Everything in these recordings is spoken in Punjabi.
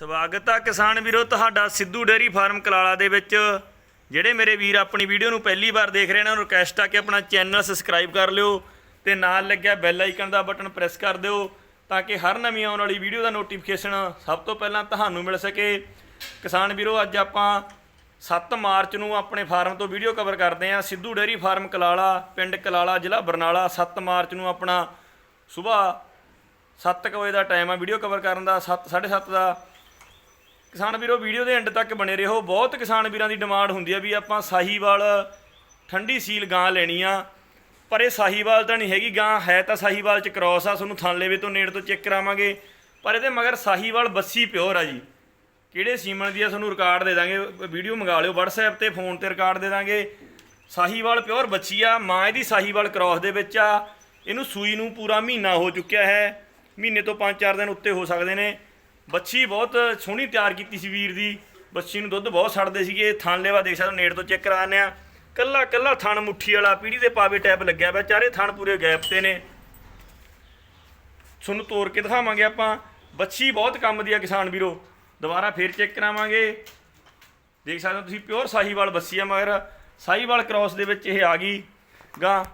ਸਵਾਗਤ ਆ ਕਿਸਾਨ ਵੀਰੋ, ਤੁਹਾਡਾ ਸਿੱਧੂ ਡੇਅਰੀ ਫਾਰਮ ਕਲਾਲਾ ਦੇ ਵਿੱਚ। ਜਿਹੜੇ ਮੇਰੇ ਵੀਰ ਆਪਣੀ ਵੀਡੀਓ ਨੂੰ ਪਹਿਲੀ ਵਾਰ ਦੇਖ ਰਹੇ ਨੇ, ਉਹਨਾਂ ਨੂੰ ਰਿਕਵੈਸਟ ਆ ਕਿ ਆਪਣਾ ਚੈਨਲ ਸਬਸਕ੍ਰਾਈਬ ਕਰ ਲਿਓ ਤੇ ਨਾਲ ਲੱਗਿਆ ਬੈਲ ਆਈਕਨ ਦਾ ਬਟਨ ਪ੍ਰੈਸ ਕਰ ਦਿਓ ਤਾਂ ਕਿ ਹਰ ਨਵੀਂ ਆਉਣ ਵਾਲੀ ਵੀਡੀਓ ਦਾ ਨੋਟੀਫਿਕੇਸ਼ਨ ਸਭ ਤੋਂ ਪਹਿਲਾਂ ਤੁਹਾਨੂੰ ਮਿਲ ਸਕੇ। ਕਿਸਾਨ ਵੀਰੋ, ਅੱਜ ਆਪਾਂ 7 ਮਾਰਚ ਨੂੰ ਆਪਣੇ ਫਾਰਮ ਤੋਂ ਵੀਡੀਓ ਕਵਰ ਕਰਦੇ ਹਾਂ। ਸਿੱਧੂ ਡੇਅਰੀ ਫਾਰਮ ਕਲਾਲਾ, ਪਿੰਡ ਕਲਾਲਾ, ਜ਼ਿਲ੍ਹਾ ਬਰਨਾਲਾ। 7 ਮਾਰਚ ਨੂੰ ਆਪਣਾ ਸਵੇਰ 7 ਵਜੇ ਦਾ ਟਾਈਮ ਆ ਵੀਡੀਓ ਕਵਰ ਕਰਨ ਦਾ। 7 7:30 ਦਾ ਕਿਸਾਨ ਵੀਰੋ, ਵੀਡੀਓ ਦੇ ਐਂਡ ਤੱਕ ਬਣੇ ਰਹੋ। ਬਹੁਤ ਕਿਸਾਨ ਵੀਰਾਂ ਦੀ ਡਿਮਾਂਡ ਹੁੰਦੀ ਆ ਵੀ ਆਪਾਂ ਸਾਹੀਵਾਲ ਠੰਡੀ ਸੀਲ ਗਾਂ ਲੈਣੀ ਆ। ਪਰ ਇਹ ਸਾਹੀਵਾਲ ਤਾਂ ਨਹੀਂ ਹੈਗੀ, ਗਾਂ ਹੈ ਤਾਂ ਸਾਹੀਵਾਲ ਚ ਕ੍ਰੋਸ ਆ, ਤੁਹਾਨੂੰ ਥਣ ਤੋਂ ਨੇੜ ਤੋਂ ਚੈੱਕ ਕਰਾਵਾਂਗੇ। ਪਰ ਇਹਦੇ ਮਗਰ ਸਾਹੀਵਾਲ ਬੱਸੀ ਪਿਓਰ ਆ ਜੀ। ਕਿਹੜੇ ਸੀਮਨ ਦੀ ਆ, ਤੁਹਾਨੂੰ ਰਿਕਾਰਡ ਦੇ ਦਾਂਗੇ। ਵੀਡੀਓ ਮੰਗਾ ਲਿਓ WhatsApp ਤੇ ਫੋਨ ਤੇ ਰਿਕਾਰਡ ਦੇ ਦਾਂਗੇ। ਸਾਹੀਵਾਲ ਪਿਓਰ ਬੱਚੀ ਆ, ਮਾਂ ਇਹਦੀ ਸਾਹੀਵਾਲ ਕ੍ਰੋਸ ਦੇ ਵਿੱਚ ਆ। ਇਹਨੂੰ ਸੂਈ ਨੂੰ ਪੂਰਾ ਮਹੀਨਾ ਹੋ ਚੁੱਕਿਆ ਹੈ। ਮਹੀਨੇ ਤੋਂ 5-4 ਦਿਨ ਉੱਤੇ ਹੋ ਸਕਦੇ ਨੇ। ਬੱਚੀ ਬਹੁਤ ਸੋਹਣੀ ਤਿਆਰ ਕੀਤੀ ਸੀ ਵੀਰ ਦੀ। ਬੱਚੀ ਨੂੰ ਦੁੱਧ ਬਹੁਤ ਛੱਡਦੇ ਸੀਗੇ। ਥਣ ਲੈਵਾ ਦੇਖ ਸਕਦੇ ਹੋ, ਨੇੜ ਤੋਂ ਚੈੱਕ ਕਰਾਉਂਦੇ ਆ ਕੱਲਾ ਕੱਲਾ ਥਣ ਮੁੱਠੀ ਵਾਲਾ ਪੀੜੀ ਦੇ ਪਾਵੇ ਟੈਪ ਲੱਗਿਆ ਪਿਆ। ਚਾਰੇ ਥਣ ਪੂਰੇ ਗੈਪ ਤੇ ਨੇ। ਤੁਹਾਨੂੰ ਤੋੜ ਕੇ ਦਿਖਾਵਾਂਗੇ ਆਪਾਂ। ਬੱਚੀ ਬਹੁਤ ਕੰਮ ਦੀ ਆ ਕਿਸਾਨ ਵੀਰੋ। ਦੁਬਾਰਾ ਫੇਰ ਚੈੱਕ ਕਰਾਵਾਂਗੇ। ਦੇਖ ਸਕਦੇ ਹੋ ਤੁਸੀਂ ਪਿਓਰ ਸਾਹੀਵਾਲ ਬੱਸੀ ਆ ਮਗਰ ਸਾਹੀਵਾਲ ਕ੍ਰਾਸ ਦੇ ਵਿੱਚ ਇਹ ਆ ਗਈ। ਗਾਂ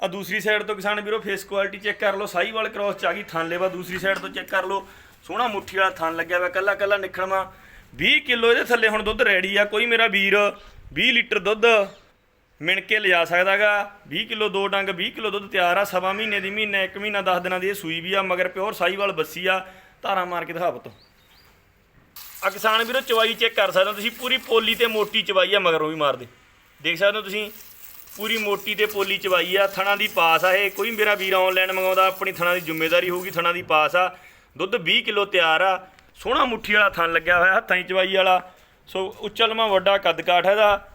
ਆ ਦੂਸਰੀ ਸਾਈਡ ਤੋਂ ਕਿਸਾਨ ਵੀਰੋ ਫੇਸ ਕੁਆਲਿਟੀ ਚੈੱਕ ਕਰ ਲਓ, ਸਾਹੀਵਾਲ ਕ੍ਰਾਸ ਚ ਆ ਗਈ ਥਣ ਲੇਵਾ, ਦੂਸਰੀ ਸਾਈਡ ਤੋਂ ਚੈੱਕ ਕਰ ਲਓ। ਸੋਹਣਾ ਮੁੱਠੀ ਵਾਲਾ ਥਣ ਲੱਗਿਆ ਹੋਇਆ, ਕੱਲਾ ਕੱਲਾ ਨਿਖੜਵਾ। 20 ਕਿਲੋ ਇਹਦੇ ਥੱਲੇ ਹੁਣ ਦੁੱਧ ਰੈਡੀ ਆ। ਕੋਈ ਮੇਰਾ ਵੀਰ 20 ਲੀਟਰ ਦੁੱਧ ਮਿਣ ਕੇ ਲਿਜਾ ਸਕਦਾਗਾ 20 ਕਿਲੋ ਦੋ ਡੰਗ 20 ਕਿਲੋ ਦੁੱਧ ਤਿਆਰ ਆ। ਸਵਾ ਮਹੀਨੇ ਦੀ ਮਹੀਨਾ, ਇੱਕ ਮਹੀਨਾ 10 ਦਿਨਾਂ ਦੀ ਇਹ ਸੂਈ ਵੀ ਆ। ਮਗਰ ਪਿਓਰ ਸਾਈਵਾਲ ਬੱਸੀ ਆ। ਧਾਰਾ ਮਾਰ ਕੇ ਦਿਖਾ ਪੁੱਤ। ਆ ਕਿਸਾਨ ਵੀਰੋ ਚਵਾਈ ਚੈੱਕ ਕਰ ਸਕਦੇ ਹੋ ਤੁਸੀਂ। ਪੂਰੀ ਪੋਲੀ ਤੇ ਮੋਟੀ ਚਵਾਈ ਆ, ਮਗਰੋਂ ਵੀ ਮਾਰਦੇ। ਦੇਖ ਸਕਦੇ ਹੋ ਤੁਸੀਂ। ਪੂਰੀ ਮੋਟੀ ਤੇ ਪੋਲੀ ਚਵਾਈ ਆ, ਥਣਾ ਦੀ ਪਾਸ ਆ ਇਹ। ਕੋਈ ਮੇਰਾ ਵੀਰ ਆਨਲਾਈਨ ਮੰਗਾਉਂਦਾ, ਆਪਣੀ ਥਣਾ ਦੀ ਜ਼ਿੰਮੇਵਾਰੀ ਹੋਊਗੀ, ਥਣਾ ਦੀ ਪਾਸ ਆ। ਦੁੱਧ 20 ਕਿਲੋ ਤਿਆਰ ਆ। ਸੋਹਣਾ ਮੁੱਠੀ ਵਾਲਾ ਥਣ ਲੱਗਿਆ ਹੋਇਆ, ਹੱਥਾਂ 'ਚ ਚਵਾਈ ਵਾਲਾ। ਸੋ ਉੱਚਲਮਾ ਵੱਡਾ ਕੱਦ ਕਾਠ ਹੈ ਇਹਦਾ।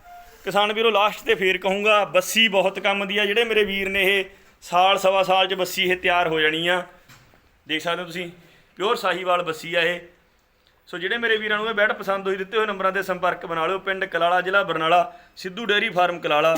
ਕਿਸਾਨ ਵੀਰੋ ਲਾਸਟ ਤੇ ਫੇਰ ਕਹੂੰਗਾ, ਬੱਸੀ ਬਹੁਤ ਕੰਮ ਦੀ ਆ। ਜਿਹੜੇ ਮੇਰੇ ਵੀਰ ਨੇ ਇਹ ਸਾਲ, ਸਵਾ ਸਾਲ 'ਚ ਬੱਸੀ ਇਹ ਤਿਆਰ ਹੋ ਜਾਣੀ ਆ। ਦੇਖ ਸਕਦੇ ਹੋ ਤੁਸੀਂ ਪਿਓਰ ਸਾਹੀਵਾਲ ਬੱਸੀ ਆ ਇਹ। ਸੋ ਜਿਹੜੇ ਮੇਰੇ ਵੀਰਾਂ ਨੂੰ ਇਹ ਬੈਡ ਪਸੰਦ ਹੋਈ, ਦਿੱਤੇ ਹੋਏ ਨੰਬਰਾਂ ਤੇ ਸੰਪਰਕ ਬਣਾ ਲਿਓ। ਪਿੰਡ ਕਲਾਲਾ ਜ਼ਿਲ੍ਹਾ Barnala, Sidhu dairy farm Kalala.